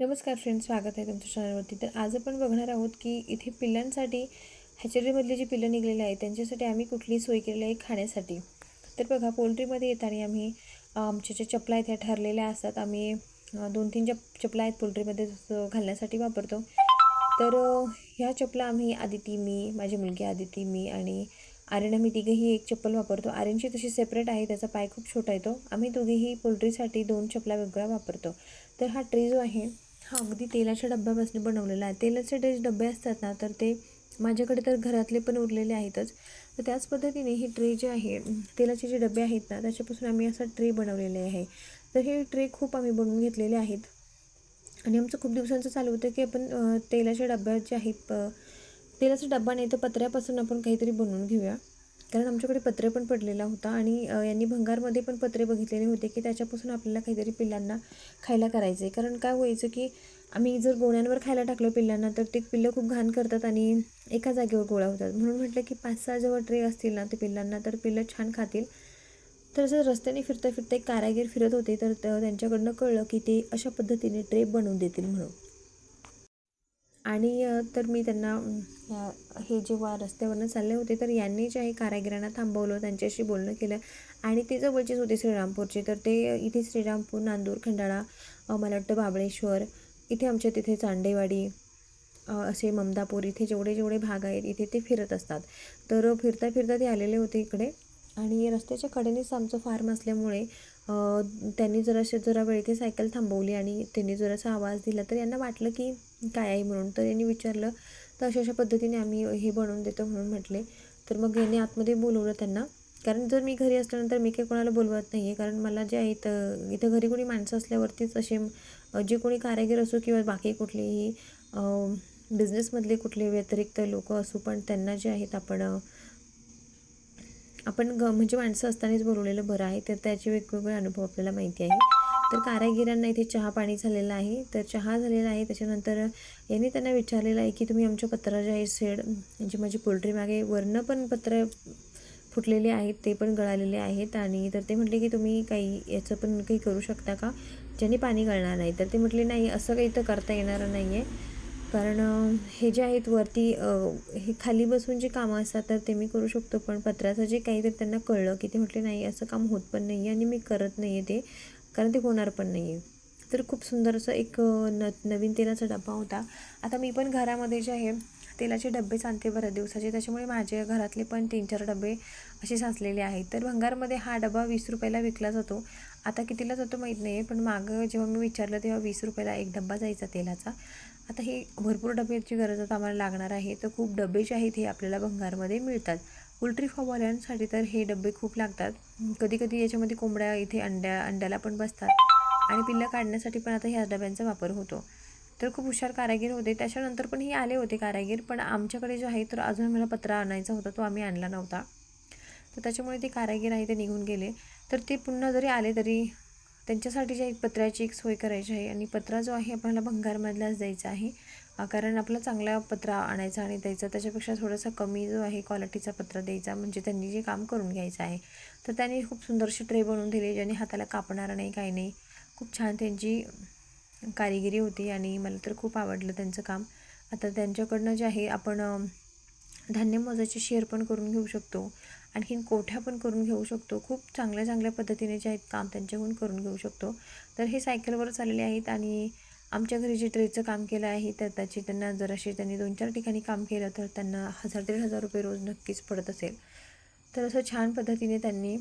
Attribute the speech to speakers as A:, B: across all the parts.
A: नमस्कार फ्रेंड्स स्वागत आहे तुमच्या चॅनलवरती तर आज आपण बघणार आहोत की इथे पिल्लांसाठी हॅचरीमधली जी पिल्लं निघलेली आहेत त्यांच्यासाठी आम्ही कुठली सोय केलेली आहे खाण्यासाठी. तर बघा पोल्ट्रीमध्ये येताना आम्ही आमच्या ज्या चपला आहेत ह्या ठरलेल्या असतात. आम्ही दोन तीन चप चपला आहेत पोल्ट्रीमध्ये घालण्यासाठी वापरतो. तर ह्या चपला आम्ही आदिती मी माझी मुलगी आदिती मी आणि आर्यन आम्ही तिघेही एक चप्पल वापरतो. आर्यनची तशी सेपरेट आहे त्याचा पाय खूप छोटा येतो. आम्ही दोघेही पोल्ट्रीसाठी दोन चपला वेगळ्या वापरतो. तर हा ट्रे जो आहे हा अगदी तेलाच्या डब्यापासून बनवलेला आहे. तेलाचे जे डबे असतात ना तर ते माझ्याकडे तर घरातले पण उरलेले आहेतच. तर त्याच पद्धतीने हे ट्रे जे आहे तेलाचे जे डबे आहेत ना त्याच्यापासून आम्ही असा ट्रे बनवलेले आहे. तर हे ट्रे खूप आम्ही बनवून घेतलेले आहेत. आणि आमचं खूप दिवसांचं चालू होतं की आपण तेलाच्या डब्यात जे आहेत तेलाचा डब्बा नाही तर पत्र्यापासून आपण काहीतरी बनवून घेऊया. कारण आमच्याकडे पत्रे पण पडलेला होता आणि यांनी भंगारमध्ये पण पत्रे बघितलेले होते की त्याच्यापासून आपल्याला काहीतरी पिल्लांना खायला करायचं आहे कारण काय व्हायचं की आम्ही जर गोण्यांवर खायला टाकलं पिल्लांना तर ते पिल्लं खूप घाण करतात आणि एका जागेवर गोळा होतात. म्हणून म्हटलं की पाच सहा जेव्हा ट्रे असतील ना ते पिल्लांना तर पिल्लं छान खातील. तर जर रस्त्याने फिरता फिरता एक कारागीर फिरत होते तर त्यांच्याकडनं कळलं की ते अशा पद्धतीने ट्रे बनवून देतील म्हणून. आणि तर मी त्यांना हे जेव्हा रस्त्यावरनं चालले होते तर यांनी जे आहे कारागिरांना थांबवलं त्यांच्याशी बोलणं केलं. आणि ते जवळचेच होते श्रीरामपूरचे. तर ते इथे श्रीरामपूर नांदूर खंडाळा मला वाटतं बाबळेश्वर इथे आमच्या तिथे चांडेवाडी असे ममदापूर इथे जेवढे जेवढे भाग आहेत इथे ते फिरत असतात. तर फिरता फिरता ते आलेले होते इकडे. आणि रस्त्याच्या कडेनेच आमचं फार्म असल्यामुळे त्यांनी जराशे जरा वेळ इथे सायकल थांबवली आणि त्यांनी जरासा आवाज दिला. तर यांना वाटलं की काय आहे म्हणून. तर यांनी विचारलं तर अशा अशा पद्धतीने आम्ही हे बनवून देतो म्हणून म्हटले. तर मग यांनी आतमध्ये बोलवलं त्यांना. कारण जर मी घरी असल्यानंतर मी काही कोणाला बोलवत नाही आहे कारण मला जे आहे तर इथं घरी कोणी माणसं असल्यावरतीच असे जे कोणी कारागीर असो किंवा बाकी कुठलेही बिझनेसमधले कुठले व्यतिरिक्त लोक असो पण त्यांना जे आहेत आपण आपण ग म्हणजे माणसं असतानाच बोलवलेलं बरं आहे. तर त्याचे वेगवेगळे अनुभव आपल्याला माहिती आहे. तर कारागिरांना इथे चहा पाणी झालेला आहे. तर चहा झालेला आहे. त्याच्यानंतर यांनी त्यांना विचारलेलं आहे की तुम्ही आमच्या पत्रा जे आहे शेड म्हणजे माझी पोल्ट्री मागे वरनं पण पत्र फुटलेले आहेत ते पण गळालेले आहेत. आणि तर ते म्हटले की तुम्ही काही याचं पण काही करू शकता का? ज्याने पाणी गळणार नाही. तर ते म्हटले नाही असं काही तर करता येणारं नाही आहे कारण हे जे आहेत वरती हे खाली बसून जे कामं असतात तर ते मी करू शकतो. पण पत्राचं जे काही तर त्यांना कळलं की ते म्हटले नाही असं काम होत पण नाही आहे आणि मी करत नाही आहे ते. कारण ते होणार पण नाही आहे तर खूप सुंदर असं एक न नवीन तेलाचा डब्बा होता. आता मी पण घरामध्ये जे आहे तेलाचे डब्बेच आणते बऱ्याच दिवसाचे. त्याच्यामुळे माझ्या घरातले पण तीन चार डबे असे साचलेले आहेत. तर भंगारमध्ये हा डबा वीस रुपयाला विकला जातो. आता कितीला जातो माहीत नाही पण मागं जेव्हा मी विचारलं तेव्हा वीस रुपयाला एक डब्बा जायचा तेलाचा. आता हे भरपूर डब्याची गरज आता आम्हाला लागणार आहे. तर खूप डबे जे आहेत हे आपल्याला भंगारमध्ये मिळतात. पोल्ट्री फॉर्मवाल्यांसाठी तर हे डबे खूप लागतात. कधी कधी याच्यामध्ये कोंबड्या इथे अंड्या अंड्याला पण बसतात. आणि पिल्लं काढण्यासाठी पण आता ह्या डब्यांचा वापर होतो. तर खूप हुशार कारागीर होते. त्याच्यानंतर पण हे आले होते कारागीर पण आमच्याकडे जो आहे तर अजून मला पत्रा आणायचा होता तो आम्ही आणला नव्हता. तर त्याच्यामुळे ते कारागीर आहे ते निघून गेले. तर ते पुन्हा जरी आले तरी त्यांच्यासाठी जे एक पत्र्याची एक सोय करायची आहे आणि पत्रा जो आहे आपल्याला भंगारमधलाच द्यायचा आहे. कारण आपला चांगला पत्रा आणायचा आणि द्यायचा त्याच्यापेक्षा थोडासा कमी जो आहे क्वालिटीचा पत्रा द्यायचा म्हणजे त्यांनी जे काम करून घ्यायचं आहे. तर त्यांनी खूप सुंदरशी ट्रे बनवून दिले ज्याने हाताला कापणार नाही काही नाही. खूप छान त्यांची कारिगिरी होती आणि मला तर खूप आवडलं त्यांचं काम. आता त्यांच्याकडनं जे आहे आपण धान्य मोजाचे शेअर पण करून घेऊ शकतो. आणखीन कोठ्या पण करून घेऊ शकतो. खूप चांगल्या चांगल्या पद्धतीने जे आहेत काम त्यांच्याकडून करून घेऊ शकतो. तर हे सायकलवर चाललेले आहेत आणि आमच्या घरी जे ट्रेचं काम केलं आहे तर त्याची त्यांना जराशी त्यांनी दोन चार ठिकाणी काम केलं तर त्यांना हजार दीड हजार रुपये रोज नक्कीच पडत असेल. तर असं छान पद्धतीने त्यांनी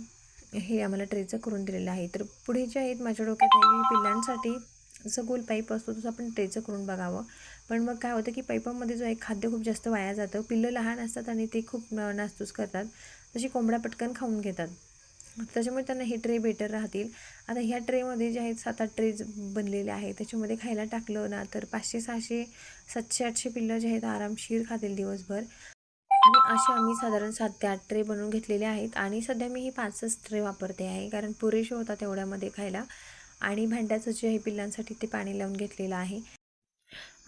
A: हे आम्हाला ट्रेचं करून दिलेलं आहे. तर पुढे जे आहेत माझ्या डोक्यात आहे पिल्लांसाठी जसं गोल पाईप असतो तसं आपण ट्रेचं करून बघावं. पण मग काय होतं की पाईपामध्ये जो आहे खाद्य खूप जास्त वाया जातं. पिल्लं लहान असतात आणि ते खूप नासतूस करतात. तशी कोंबड्या पटकन खाऊन घेतात. त्याच्यामुळे त्यांना हे ट्रे बेटर राहतील. आता ह्या ट्रेमध्ये जे आहेत सात आठ ट्रेज बनलेले आहेत. त्याच्यामध्ये खायला टाकलं ना तर पाचशे सहाशे सातशे आठशे पिल्लं जे आहेत आरामशीर खातील दिवसभर. आणि असे आम्ही साधारण सात ते आठ ट्रे बनवून घेतलेले आहेत. आणि सध्या मी ही पाचच ट्रे वापरते आहे कारण पुरेसे होता तेवढ्यामध्ये खायला. आणि भांड्याचं जे आहे पिल्लांसाठी ते पाणी लावून घेतलेलं आहे.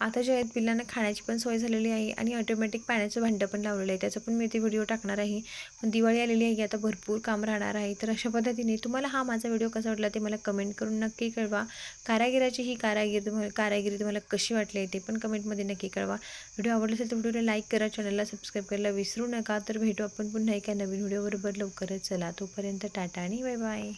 A: आता जे आहेत पिल्लांना खाण्याची पण सोय झालेली आहे आणि ऑटोमॅटिक पाण्याचं भांडं पण लावलेलं आहे. त्याचं पण मी ते व्हिडिओ टाकणार आहे. पण दिवाळी आलेली आहे आता भरपूर काम राहणार आहे. तर अशा पद्धतीने तुम्हाला हा माझा व्हिडिओ कसा वाटला ते मला कमेंट करून नक्की कळवा. कारागिराची ही कारागिरी तुम्हाला कारागिरी तुम्हाला कशी वाटली आहे ते पण कमेंटमध्ये नक्की कळवा. व्हिडिओ आवडला असेल तर व्हिडिओला लाईक करा चॅनलला सबस्क्राईब करायला विसरू नका. तर भेटू आपण पुन्हा एका नवीन व्हिडिओबरोबर लवकरच. चला तोपर्यंत टाटा आणि बाय बाय